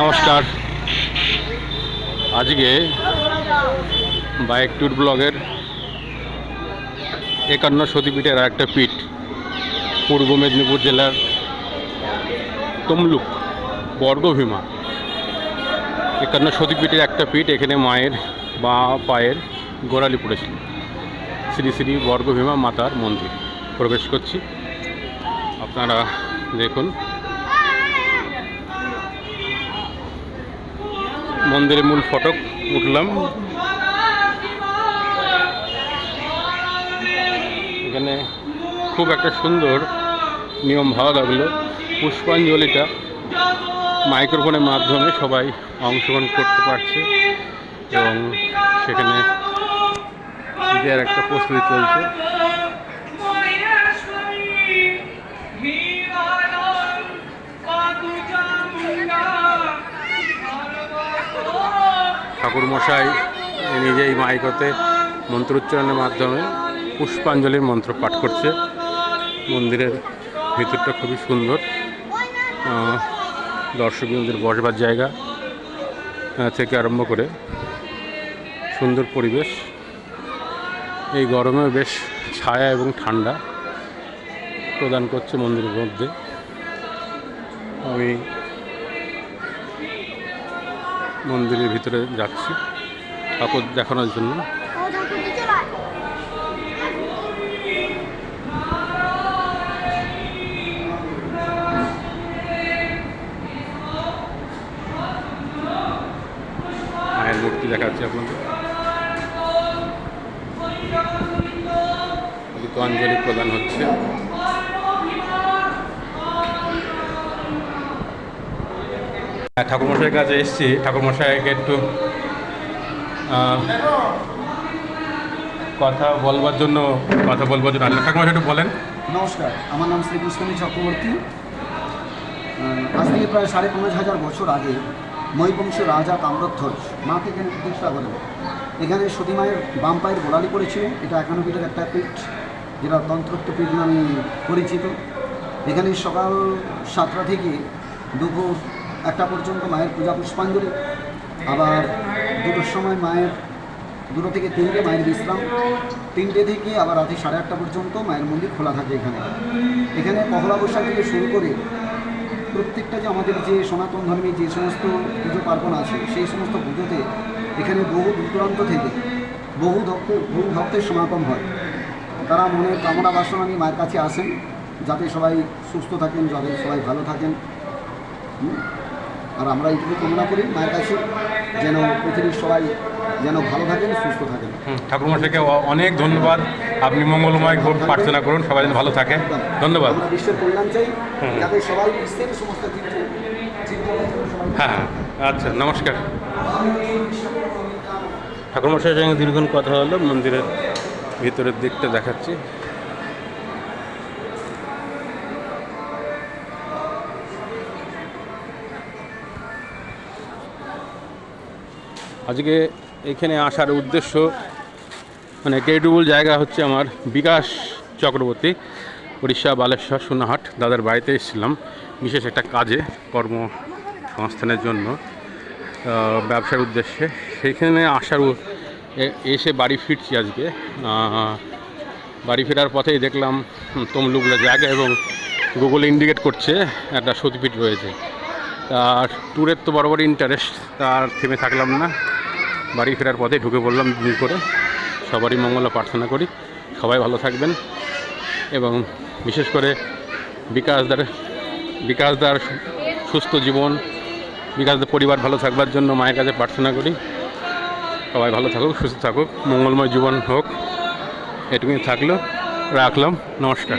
নমস্কার। আজকে bike tour ব্লগের একান্ন সতীপীঠের একটা পীঠ, পূর্ব মেদিনীপুর জেলার তমলুক, বর্গভীমা। একান্ন সতীপীঠের একটা পীঠ এখানে মায়ের বা পায়ের গোড়ালি পড়েছিল শ্রী শ্রী বর্গভীমা মাতার মন্দির। প্রবেশ করছি। আপনারা দেখুন মন্দিরের মূল ফটক উঠলাম। এখানে খুব একটা সুন্দর নিয়ম ভালো লাগল। পুষ্পাঞ্জলিটা মাইক্রোফোনের মাধ্যমে সবাই অংশগ্রহণ করতে পারছে এবং সেখানে দেওয়ার একটা প্রস্তুতি চলছে। ঠাকুর মশাই নিজেই মাইকতে মন্ত্রোচ্চারণের মাধ্যমে পুষ্পাঞ্জলির মন্ত্র পাঠ করছে। মন্দিরের ভিতরটা খুবই সুন্দর। আহ, দর্শকদের বসবার জায়গা থেকে আরম্ভ করে সুন্দর পরিবেশ। এই গরমে বেশ ছায়া এবং ঠান্ডা প্রদান করছে মন্দিরের মধ্যে। আমি মন্দিরের ভিতরে যাচ্ছি ঠাকুর দেখানোর জন্য। মায়ের মূর্তি দেখাচ্ছি আপনাদের। গীতাঞ্জলি প্রদান হচ্ছে। ঠাকুরমশাইয়ের কাছে এসেছি। ঠাকুরমশাইকে একটু কথা বলবার জন্য, কথা বলবার জন্য ঠাকুরমশাই একটু বলেন। নমস্কার, আমার নাম শ্রী শ্রীকৃষ্ণনী চক্রবর্তী। আজ থেকে প্রায় সাড়ে পাঁচ হাজার বছর আগে মহিবংশ রাজা তাম্রধ্বজ মাকে এখানে প্রতিষ্ঠা করেন। এখানে সতী মায়ের বাম পায়ের গোড়ালি পড়েছিল এটা একান্ন পীঠের একটা পীঠ, যেটা তন্ত্রোক্ত পীঠ নামে পরিচিত। এখানে সকাল সাতটা থেকে দুপুর একটা পর্যন্ত মায়ের পূজা পুষ্পাঞ্জলি, আবার দুটোর সময় মায়ের, দুটো থেকে তিনটে মায়ের বিশ্রাম, তিনটে থেকে আবার রাতে সাড়ে আটটা পর্যন্ত মায়ের মন্দির খোলা থাকে এখানে। এখানে পহলা বৈশাখ থেকে শুরু করে প্রত্যেকটা যে আমাদের যে সনাতন ধর্মে যে সমস্ত পুজো পার্বণ আছে, সেই সমস্ত পুজোতে এখানে বহু দূরান্ত থেকে বহু ভক্ত, বহু ভক্তের সমাগম হয়। তারা মনের কামনা বাসনা নিয়ে মায়ের কাছে আসেন, যাতে সবাই সুস্থ থাকেন, যাতে সবাই ভালো থাকেন? আর আমরা এইটুকু কামনা করি মায়ের কাছে যেন পৃথিবীর সবাই যেন ভালো থাকেন সুস্থ থাকেন। হুম, ঠাকুরমশাইকে অনেক ধন্যবাদ। আপনি মঙ্গলময় খুব প্রার্থনা করুন সবাই যেন ভালো থাকে। ধন্যবাদ। বিশ্বের কল্যাণ চাই যাতে সবাই বিশ্বের সমস্ত হ্যাঁ হ্যাঁ আচ্ছা নমস্কার। ঠাকুরমশাইয়ের সঙ্গে দীর্ঘক্ষণ কথা হলো মন্দিরের ভিতরের দিকটা দেখাচ্ছি। আজকে এখানে আসার উদ্দেশ্য মানে ক্রেডিবল জায়গা হচ্ছে আমার বিকাশ চক্রবর্তী উড়িষ্যা বালেশ্বর সোনাহাট। দাদার বাড়িতে এসেছিলাম, বিশেষ একটা কাজে, কর্মসংস্থানের জন্য ব্যবসার উদ্দেশ্যে। সেইখানে আসার এসে বাড়ি ফিরছি আজকে। বাড়ি ফেরার পথেই দেখলাম তমলুকলা জায়গা এবং গুগল ইন্ডিকেট করছে, একটা সতীপীঠ রয়েছে। আর ট্যুরের তো বড় ইন্টারেস্ট তার থেমে থাকলাম না। বাড়ি ফেরার পথে ঢুকে পড়লাম করে। সবারই মঙ্গল প্রার্থনা করি। সবাই ভালো থাকবেন এবং বিশেষ করে বিকাশদার বিকাশদার সুস্থ জীবন, বিকাশদার পরিবার ভালো থাকবার জন্য মায়ের কাছে প্রার্থনা করি। সবাই ভালো থাকুক, সুস্থ থাকুক, মঙ্গলময় জীবন হোক। এটুকুই থাকল, রাখলাম, নমস্কার।